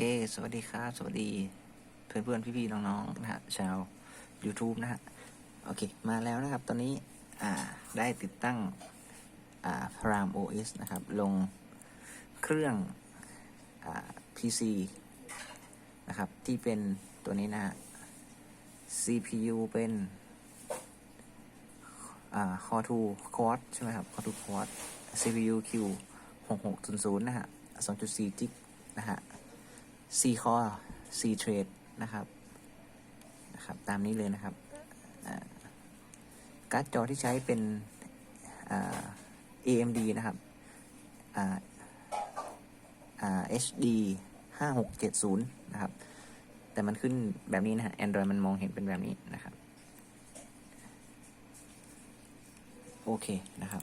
เค สวัสดีครับ สวัสดี เพื่อนเพื่อนๆพี่ๆน้องๆนะฮะชาว YouTube นะฮะ โอเค มาแล้วนะครับ ตอนนี้ อ่า ได้ติดตั้ง อ่า Pram OS นะครับ ลงเครื่อง อ่า PC นะครับ ที่เป็นตัวนี้นะฮะ CPU เป็น อ่า Core 2 Quad ใช่ไหมครับ Core 2 Quad CPU Q 6600นะฮะ2.4 g ิกนะฮะ 4 core 4 trade นะครับนะครับ ตามนี้เลยนะครับการ์ดจอที่ใช้เป็น AMD นะครับอ่าอ่า HD 5670 นะครับ แต่มันขึ้นแบบนี้นะฮะ Android มันมองเห็นเป็นแบบนี้นะครับ โอเคนะครับ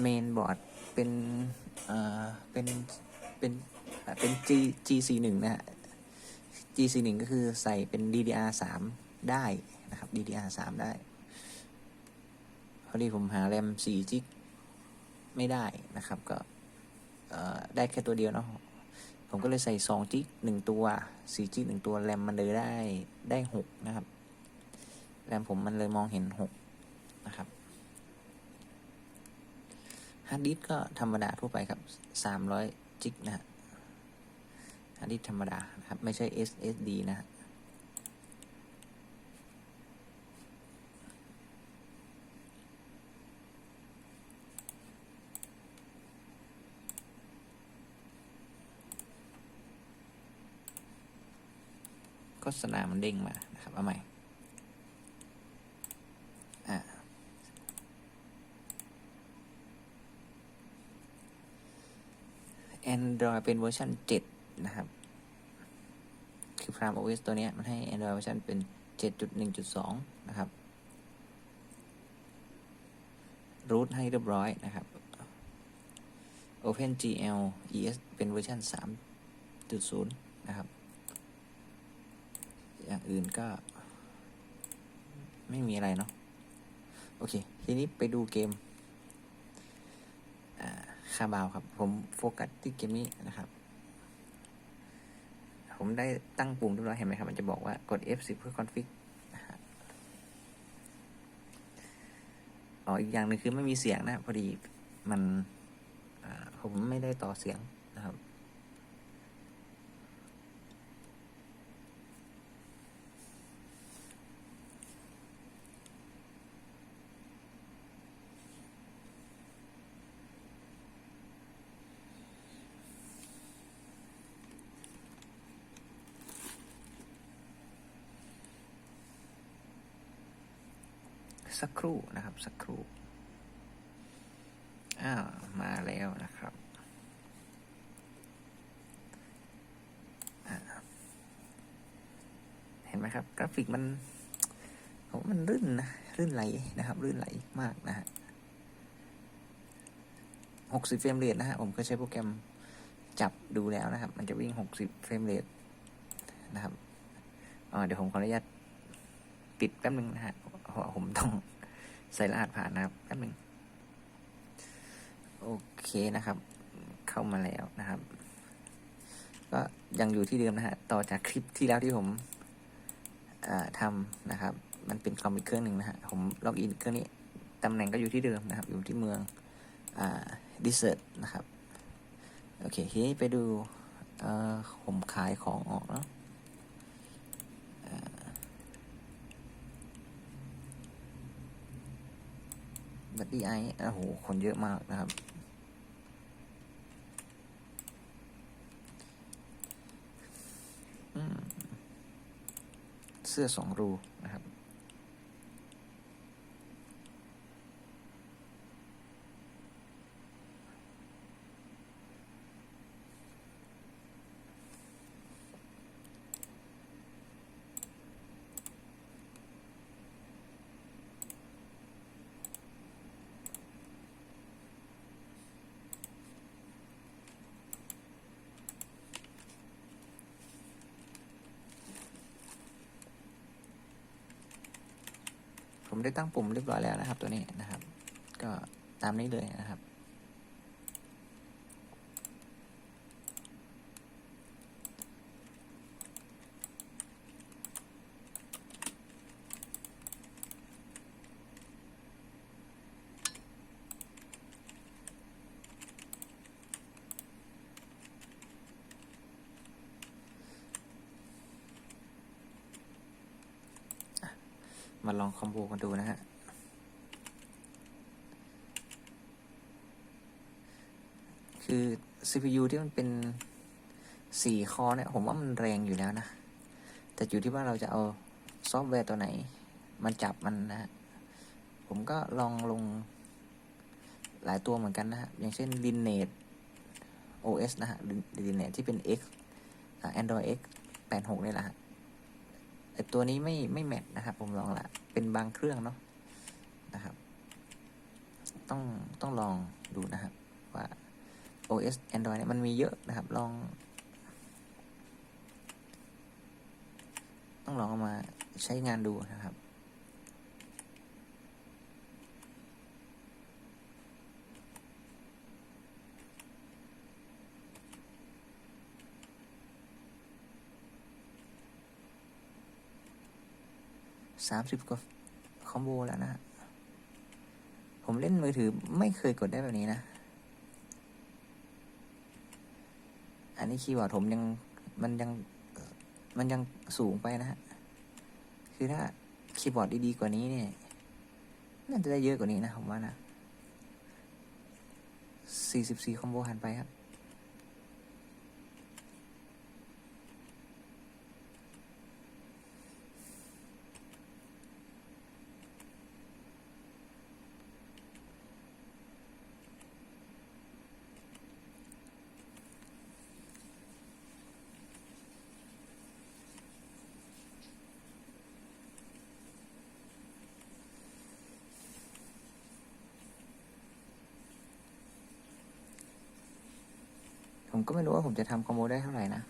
เมนบอร์ด เป็นเอ่อเป็นเป็นเป็น G GC 1นะฮะ GC 1ก็คือใส่เป็น DDR 3 ได้นะครับ DDR 3 ได้พอดีผมหาแรม4จิกไม่ได้นะครับก็เอ่อได้แค่ตัวเดียวเนาะผมก็เลยใส่2จิก1ตัว4จิก1ตัวแรมมันเลยได้ได้ 6 นะครับ แรมผมมันเลยมองเห็น 6 นะครับ ฮาร์ดดิสก์ก็ธรรมดาทั่วไปครับ 300 จิกนะฮะฮาร์ดดิสก์ธรรมดานะครับ ไม่ใช่ SSD นะฮะโฆษณามันเด้งมานะครับ เอาใหม่ Android เป็นเวอร์ชัน7 นะครับ คือ Prime OS ตัวนี้มันให้ Android เวอร์ชันเป็น 7.1.2 นะครับรูทให้เรียบร้อยนะครับ OpenGL ES เป็นเวอร์ชัน3.0 นะครับ อย่างอื่นก็ ไม่มีอะไรเนาะ โอเค ทีนี้ไปดูเกม คาบาวครับ ผมโฟกัสที่เกมนี้นะครับ ผมได้ตั้งปุ่มเรียบร้อยเห็นไหมครับ มันจะบอกว่ากด F10 เพื่อคอนฟิกอ๋ออีกอย่างหนึ่งคือไม่มีเสียงนะ พอดีมันผมไม่ได้ต่อเสียง สักครู่นะครับ สักครู่อ้าวมาแล้วนะครับเห็นไหมครับ กราฟิกมันผมมันรื่นนะรื่นไหลนะครับ รื่นไหลมากนะฮะหกสิบเฟรมเรทนะฮะผมก็ใช้โปรแกรมจับดูแล้วนะครับ มันจะวิ่งหกสิบเฟรมเรทนะครับอ่าเดี๋ยวผมขออนุญาตปิดแป๊บนึงนะฮะ เพราะว่าผมต้องใส่รหัสผ่านนะครับแป๊บหนึ่งโอเคนะครับ เข้ามาแล้วนะครับ ก็ยังอยู่ที่เดิมนะฮะต่อจากคลิปที่แล้วที่ผมทำนะครับ มันเป็นคอมอีกเครื่องหนึ่งนะฮะผมล็อกอินเครื่องนี้ตำแหน่งก็อยู่ที่เดิมนะครับ อยู่ที่เมืองดิเซอร์นะครับ โอเคทีนี้ไปดูผมขายของออกเนาะ ตี้ไอโอ้โห คนเยอะมากนะครับ เสื้อสองรูนะครับ ผมได้ตั้งปุ่มเรียบร้อยแล้วนะครับ ตัวนี้นะครับ ก็ตามนี้เลยนะครับ มาลองคอมโบกันดูนะฮะ คือ CPU ที่มันเป็นสี่คอเนี่ยผมว่ามันแรงอยู่แล้วนะ แต่อยู่ที่ว่าเราจะเอาซอฟต์แวร์ตัวไหน มันจับมันนะฮะ ผมก็ลองลงหลายตัวเหมือนกันนะฮะ อย่างเช่น Lineage OS นะฮะ Lineage ที่เป็น X Android X 86นี่แหละฮะ แต่ตัวนี้ไม่ไม่แมทนะครับ ผมลองละ เป็นบางเครื่องเนาะนะครับ ต้องต้องลองดูนะครับ ว่า OS Android เนี่ยมันมีเยอะนะครับ ลอง ต้องลองเอามาใช้งานดูนะครับ สามสิบกว่าคอมโบแล้วนะฮะผมเล่นมือถือไม่เคยกดได้แบบนี้นะ อันนี้คีย์บอร์ดผมยังมันยังมันยังสูงไปนะฮะ คือถ้าคีย์บอร์ดดีๆกว่านี้เนี่ย น่าจะได้เยอะกว่านี้นะผมว่านะสี่สิบสี่คอมโบหันไปครับ ผมก็ไม่รู้ว่าผมจะทำคอมโบได้เท่าไหร่นะ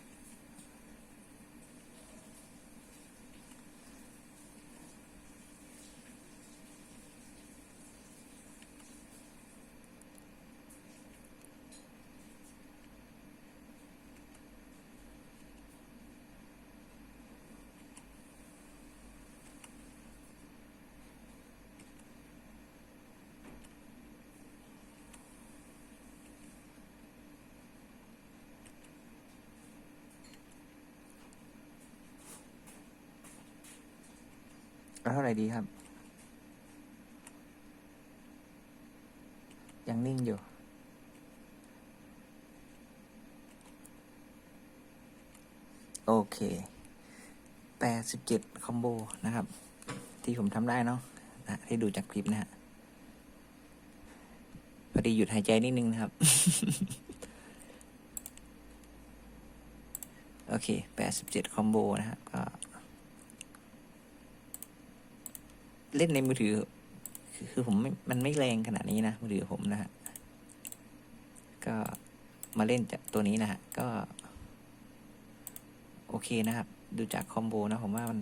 เท่าไหร่ดีครับ ยังนิ่งอยู่ โอเคแปดสิบเจ็ดคอมโบนะครับ ที่ผมทำได้เนาะนะที่ดูจากคลิปนะฮะพอดีหยุดหายใจนิดนึงนะครับ โอเคแปดสิบเจ็ดคอมโบนะครับก็ เล่นในมือถือ คือผมมันไม่แรงขนาดนี้นะมือถือผมนะฮะก็มาเล่นจากตัวนี้นะฮะก็ โอเคนะครับ ดูจากคอมโบนะผมว่ามัน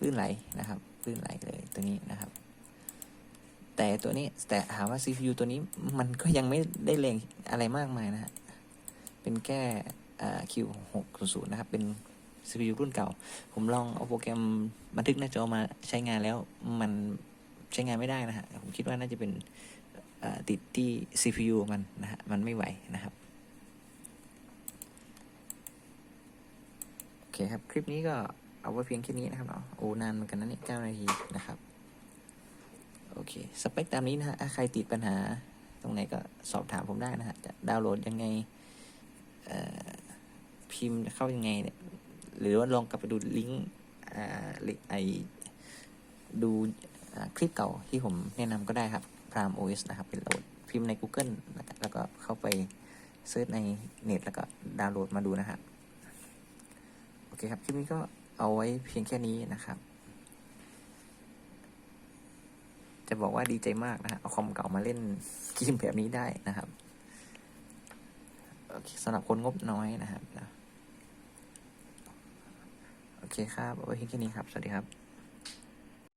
ลื่นไหลนะครับลื่นไหลเลยตัวนี้นะครับ แต่ตัวนี้แต่ถามว่า CPU ตัวนี้มันก็ยังไม่ได้แรงอะไรมากมายนะฮะเป็นแค่เอ่อ Q600 นะครับเป็น CPU รุ่นเก่า ผมลองเอาโปรแกรมบันทึกหน้าจอมาใช้งานแล้วมันใช้งานไม่ได้นะฮะ ผมคิดว่าน่าจะเป็นติดที่ CPU มันนะฮะ มันไม่ไหวนะครับโอเคครับ คลิปนี้ก็เอาไว้เพียงแค่นี้นะครับเนาะโอ้นานเหมือนกันนะเนี่ยเก้านาทีนะครับ โอเค สเปคตามนี้นะฮะ ใครติดปัญหาตรงไหนก็สอบถามผมได้นะฮะ จะดาวน์โหลดยังไงพิมพ์เข้ายังไงเนี่ย หรือว่าลองกลับไปดูลิงก์ไอดูคลิปเก่าที่ผมแนะนำก็ได้ครับ Prime OS นะครับเป็นโหลดพิมพ์ใน Google แล้วก็เข้าไปเซิร์ชในเน็ตแล้วก็ดาวน์โหลดมาดูนะครับโอเคครับ คลิปนี้ก็เอาไว้เพียงแค่นี้นะครับ จะบอกว่าดีใจมากนะฮะเอาคอมเก่ามาเล่นเกมแบบนี้ได้นะครับโอเคสำหรับคนงบน้อยนะครับนะ เคครับ โอาไว้เพียงแค่นี้ครับ สวัสดีครับ